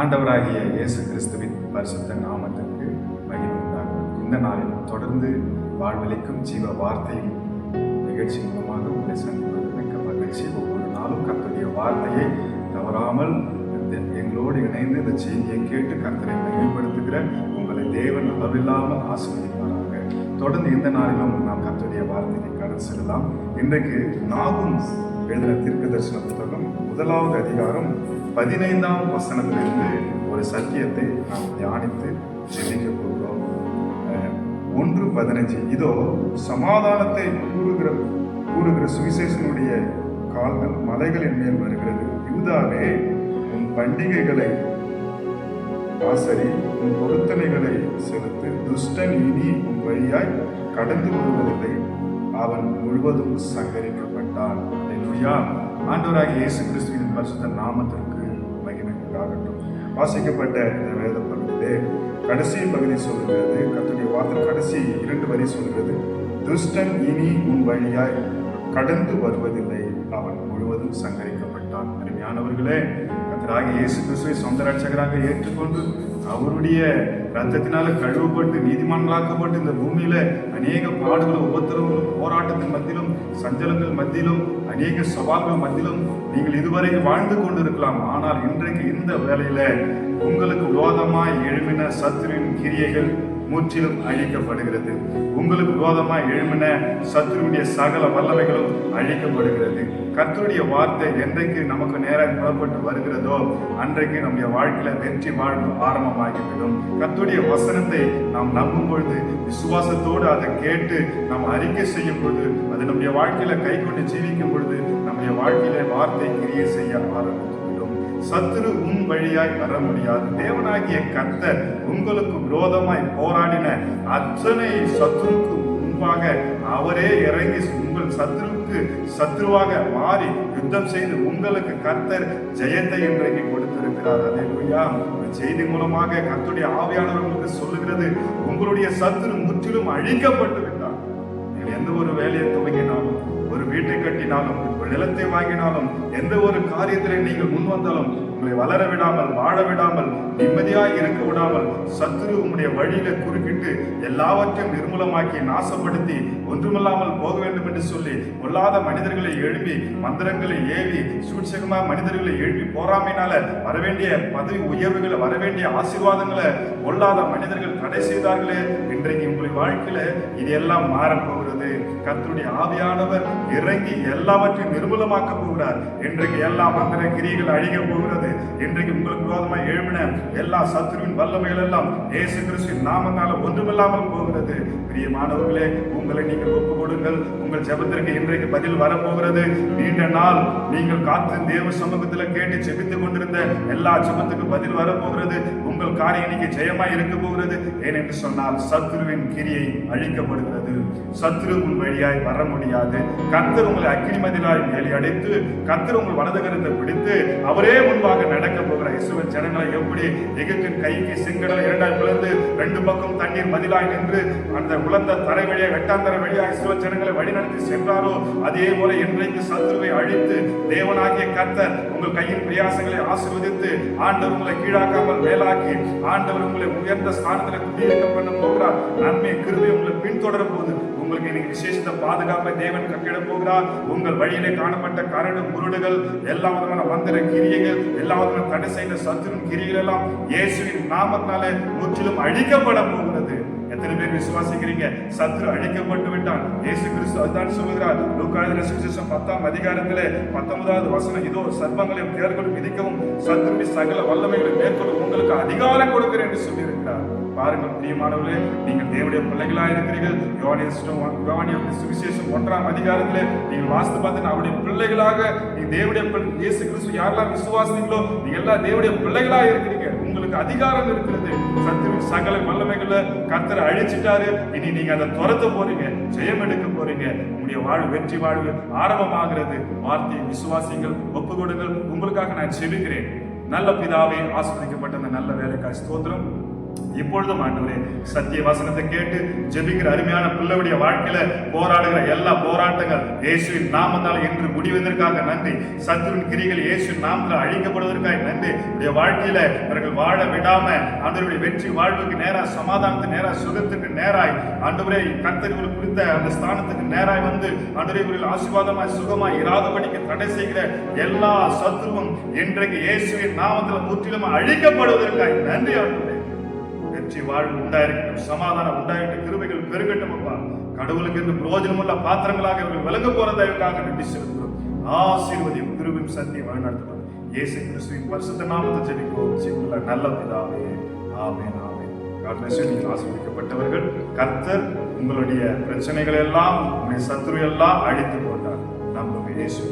ஆண்டவராகிய இயேசு கிறிஸ்துவின் பரிசுத்த நாமத்திற்கு மகிமை உண்டாகும் இந்த நாளில் தொடர்ந்து வாழ்வளிக்கும் ஜீவ வார்த்தையில் நிகழ்ச்சி மூலமாக உங்களை சந்திப்பது மிக்க மகிழ்ச்சி. ஒவ்வொரு நாளும் கர்த்தருடைய வார்த்தையை தவறாமல் எங்களோடு இணைந்து இந்த செய்தியை கேட்டு கர்த்தரை மகிழ்படுத்துகிற உங்களை தேவன் அளவில்லாமல் ஆசீர்வதிப்பாராக. தொடர்ந்து இந்த நாளிலும் நாம் கர்த்தருடைய வார்த்தையை கடந்து செல்லலாம் இன்றைக்கு நாகும் எழுதின தீர்க்க தரிசன புத்தகம் முதலாவது அதிகாரம் பதினைந்தாம் வசனத்திலிருந்து ஒரு சத்தியத்தை நாம் தியானித்து சிந்திக்க போகிறோம். ஒன்று பதினஞ்சு. இதோ சமாதானத்தை கூறுகிற கூறுகிற சுவிசேஷனுடைய கால்கள் மலைகளின் மேல் வருகிறது. யூதாவே உன் பண்டிகைகளை ஆசரி உன் பொருத்தனைகளை செலுத்து. துஷ்டன் இனி உன் வழியாய் கடந்து வருவதில்லை அவன் முழுவதும் சங்கரிக்கப்பட்டான். ஆண்டவராக இயேசு கிறிஸ்துவின் பரிசுத்த நாமத்திற்கு உண்டாகட்டும். வாசிக்கப்பட்ட இந்த வேத பகுதியிலே கடைசி பகுதி சொல்கிறது கத்துடைய வார்த்தை கடைசி இரண்டு வரி சொல்கிறது துஷ்டன் இனி உன் வழியாய் கடந்து வருவதில்லை. அவன் முழுவதும் சங்கரிக்கப்பட்டான். அருமையானவர்களே கர்த்தராக இயேசு கிறிஸ்துவை சொந்த ரட்சகராக ஏற்றுக்கொண்டு அவருடைய ரத்தத்தினால கழுவப்பட்டு நீதிமன்றாக்கப்பட்டு இந்த பூமியில அநேக பாடுகளும் உபத்திரவங்களும் போராட்டத்தின் மத்தியிலும் சஞ்சலங்கள் மத்தியிலும் அநேக சவால்கள் மத்தியிலும் நீங்கள் இதுவரை வாழ்ந்து கொண்டிருக்கலாம். ஆனால் இன்றைக்கு இந்த வேலையில உங்களுக்கு விரோதமாய் எழுமின சத்துருவின் கிரியைகள் முற்றிலும் அழிக்கப்படுகிறது. உங்களுக்கு போதமா எழுமின சத்துருடைய சகல வல்லமைகளும் அழிக்கப்படுகிறது. கர்த்தருடைய வார்த்தை என்றைக்கு நமக்கு நேராக புறப்பட்டு வருகிறதோ அன்றைக்கு நம்முடைய வாழ்க்கையில வெற்றி வாழ்வு ஆரம்பமாகிவிடும். கர்த்தருடைய வசனத்தை நாம் நம்பும் பொழுது விசுவாசத்தோடு அதை கேட்டு நாம் அறிக்கை செய்யும் பொழுது அது நம்முடைய வாழ்க்கையில கை கொண்டு ஜீவிக்கும் பொழுது நம்முடைய வாழ்க்கையில வார்த்தை கிரியை செய்ய ஆரம்பித்து சத்துரு உன் வழியாய் வர முடியாது. தேவனாகிய கர்த்தர் உங்களுக்கு விரோதமாய் போராடின அத்தனை சத்துருக்கு முன்பாக அவரே இறங்கி உங்கள் சத்துருவுக்கு சத்ருவாக மாறி யுத்தம் செய்து உங்களுக்கு கர்த்தர் ஜெயத்தை இன்றைக்கு கொடுத்திருக்கிறார். அதே பொய்யா செய்தி மூலமாக கர்த்தருடைய ஆவியானவர்களுக்கு சொல்லுகிறது உங்களுடைய சத்துரு முற்றிலும் அழிக்கப்பட்டு விட்டார். எந்த ஒரு வேலையை துவங்கினாலும் ஒரு வீட்டை கட்டினாலும் ஒரு நிலத்தை வாங்கினாலும் எந்த ஒரு காரியத்திலே நீங்கள் முன் வந்தாலும் உங்களை வளர விடாமல் வாழ விடாமல் நிம்மதியாய் இருக்க விடாமல் சத்துரு உங்களுடைய வழியில குறுக்கிட்டு எல்லாவற்றையும் நிர்மூலமாக்கி நாசப்படுத்தி ஒன்றுமில்லாமல் போக வேண்டும் என்று சொல்லி கொல்லாத மனிதர்களை எழுப்பி மந்திரங்களை ஏவி சூட்சகமா மனிதர்களை எழுப்பி போராமையினால வரவேண்டிய பதவி உயர்வுகளை வரவேண்டிய ஆசீர்வாதங்களை கொல்லாத மனிதர்கள் தடை செய்தார்களே இன்றைக்கு உங்களுடைய வாழ்க்கையில இது எல்லாம் மாறப்போகிறது கத்தருடைய ஆவியானவர் இறங்கி எல்லாவற்றையும் நிர்மூலமாக்க போகிறார். இன்றைக்கு எல்லா மந்திர கிரிகள் அழிக போகிறது. இன்றைக்கு உங்களுக்கு விரோதமாக எழுமின எல்லா சத்துருவின் வல்லமைகள் எல்லாம் இயேசு கிறிஸ்து நாமத்தால ஒன்றுமில்லாமல் போகிறது. பிரியமானவர்களே உங்களை நீங்கள் ஒப்பு கொடுங்கள் உங்கள் ஜெபத்திற்கு இன்றைக்கு பதில் வரப்போகிறது. நீண்ட நாள் நீங்கள் காத்து தேவ சமூகத்தில் கேட்டு செபித்துக் கொண்டிருந்த எல்லா ஜெபத்துக்கு பதில் வரப்போகிறது. உங்கள் காரியம் இன்னைக்கு ஜெயமாய் இருக்க போகிறது. ஏனென்று சொன்னால் சத்துருவின் கிரியை அழிக்கப்படுகிறது. சத்துரு உன் வழியாய் வர முடியாது. கத்தர் உங்களை அக்னிமதினாய் மதிலாய் வேலி அடைத்து கத்தர் உங்கள் வலது பிடித்து அவரே முன்பாக நடக்க போகிற இசுவ ஜனங்களை எப்படி எகிப்தின் கைக்கு சிங்கடல் இரண்டாய் பிளந்து ரெண்டு பக்கம் தண்ணீர் மதிலாய் நின்று அந்த உலர்ந்த தரை வழியாக வெட்டாந்தர வழியாக இஸ்ரவேல் ஜனங்களை வழிநடத்தி சென்றாரோ அதே போல இன்றைக்கு சத்துருவை அழித்து தேவனாகிய கத்தர் உங்கள் கையின் பிரியாசங்களை ஆசீர்வதித்து ஆண்டவர் உங்களை கீழாக்காமல் மேலாக்கி ஆண்டவர் உங்களை உயர்ந்த ஸ்தானத்தில் குடியிருக்க பண்ண போகிறார். நன்மை கிருபை உங்களை பின்தொடர போகுது உங்களுக்கு இன்னைக்கு விசேஷத்தை பாதுகாப்பை தேவன் கட்டிட போகிறார். உங்கள் வழியிலே காணப்பட்ட கரடு முருடுகள் எல்லா விதமான வந்திர கிரியைகள் எல்லா விதமான தடை செய்த சத்துரும் கிரிகள் எல்லாம் இயேசுவின் நாமத்தினாலே முற்றிலும் அழிக்கப்பட போகிறது. எத்தனை பேர் விசுவாசிக்கிறீங்க? சத்ரு அழிக்கப்பட்டு விட்டான். இயேசு கிறிஸ்து அதுதான் சொல்லுகிறார். லூக்காயுத சுவிசேஷம் பத்தாம் அதிகாரத்திலே பத்தொன்பதாவது வசனம் இதோ சர்ப்பங்களையும் தேர்களும் மிதிக்கவும் சத்ருவி சகல வல்லமைகளை மேற்கொள்ள உங்களுக்கு அதிகாரம் கொடுக்கிறேன் என்று சொல்லியிருக்கிறார். பாருங்கள் பிரியமானவர்களே நீங்கள் தேவனுடைய பிள்ளைகளாக இருக்கிறீர்கள். யோவானியம் சுவிசேஷம் ஒன்றாம் அதிகாரத்திலே நீங்கள் வாசித்து பார்த்து அவருடைய பிள்ளைகளாக நீ தேவனுடைய இயேசு கிறிஸ்து யாரெல்லாம் விசுவாசிங்களோ நீங்க எல்லாம் தேவனுடைய பிள்ளைகளாக இருக்கிறீங்க. உங்களுக்கு அதிகாரம் இருக்கிறது. சத்துருவின் சகல வல்லமைகளை கத்தரை அழிச்சிட்டாரு. இனி நீங்க அதை துரத்த போறீங்க ஜெயம் எடுக்க போறீங்க. உங்களுடைய வாழ்வு வெற்றி வாழ்வு ஆரம்பமாகிறது. வார்த்தையை விசுவாசிங்கள் ஒப்பு கொடுங்கள் உங்களுக்காக நான் செபிக்கிறேன் நல்ல பிதாவே ஆஸ்வதிக்கப்பட்ட அந்த நல்ல வேலைக்காய் ஸ்தோத்திரம். இப்பொழுதும் ஆண்டவரே சத்திய வசனத்தை கேட்டு ஜெபிக்கிற அருமையான பிள்ளையுடைய வாழ்க்கையில போராடுகிற எல்லா போராட்டங்கள் இயேசுவின் நாமத்தால் என்று முடிவதற்காக நன்றி. சத்துருவின் கிரிகள் இயேசுவின் நாமத்தில் அழிக்கப்படுவதற்காக நன்றி. உடைய வாழ்க்கையில அவர்கள் வாழ விடாம ஆண்டவருடைய வெற்றி வாழ்வுக்கு நேராக சமாதானத்துக்கு நேராக சுகத்துக்கு நேராய் ஆண்டவரே கர்த்தர்கள் குறித்த அந்த ஸ்தானத்துக்கு நேராய் வந்து அன்றுவரை இவர்கள் ஆசீர்வாதமாய் சுகமாய் இராதபடிக்கு தடை செய்கிற எல்லா சத்துருவும் இன்றைக்கு இயேசுவின் நாமத்தில் முற்றிலும் அழிக்கப்படுவதற்காக நன்றி ஆண்டவரே. வெற்றி வாழ்வு உண்டாயிருக்கட்டும். சமாதானம் உண்டாயிட்டு கிருமைகள் பெருகட்டும் அப்பா. கடவுளுக்கு இருந்து பிரயோஜனமுள்ள பாத்திரங்களாக இவர்கள் விளங்க போற தயவுக்காக நன்றி செலுத்துகிறோம். ஆசீர்வதியும் கிருபையும் சத்தியம் வழிநடத்தணும் இயேசு கிறிஸ்துவின் பரிசுத்த நாமத்தை ஜெபிக்கிறோம் ஜீவனுள்ள நல்ல பிதாவே. ஆமே ஆமே God நீங்கள் ஆசீர்வதிக்கப்பட்டவர்கள். கர்த்தர் உங்களுடைய பிரச்சனைகள் எல்லாம் உங்களுடைய சத்ரு எல்லாம் அழித்து போட்டார். நம்ம இயேசு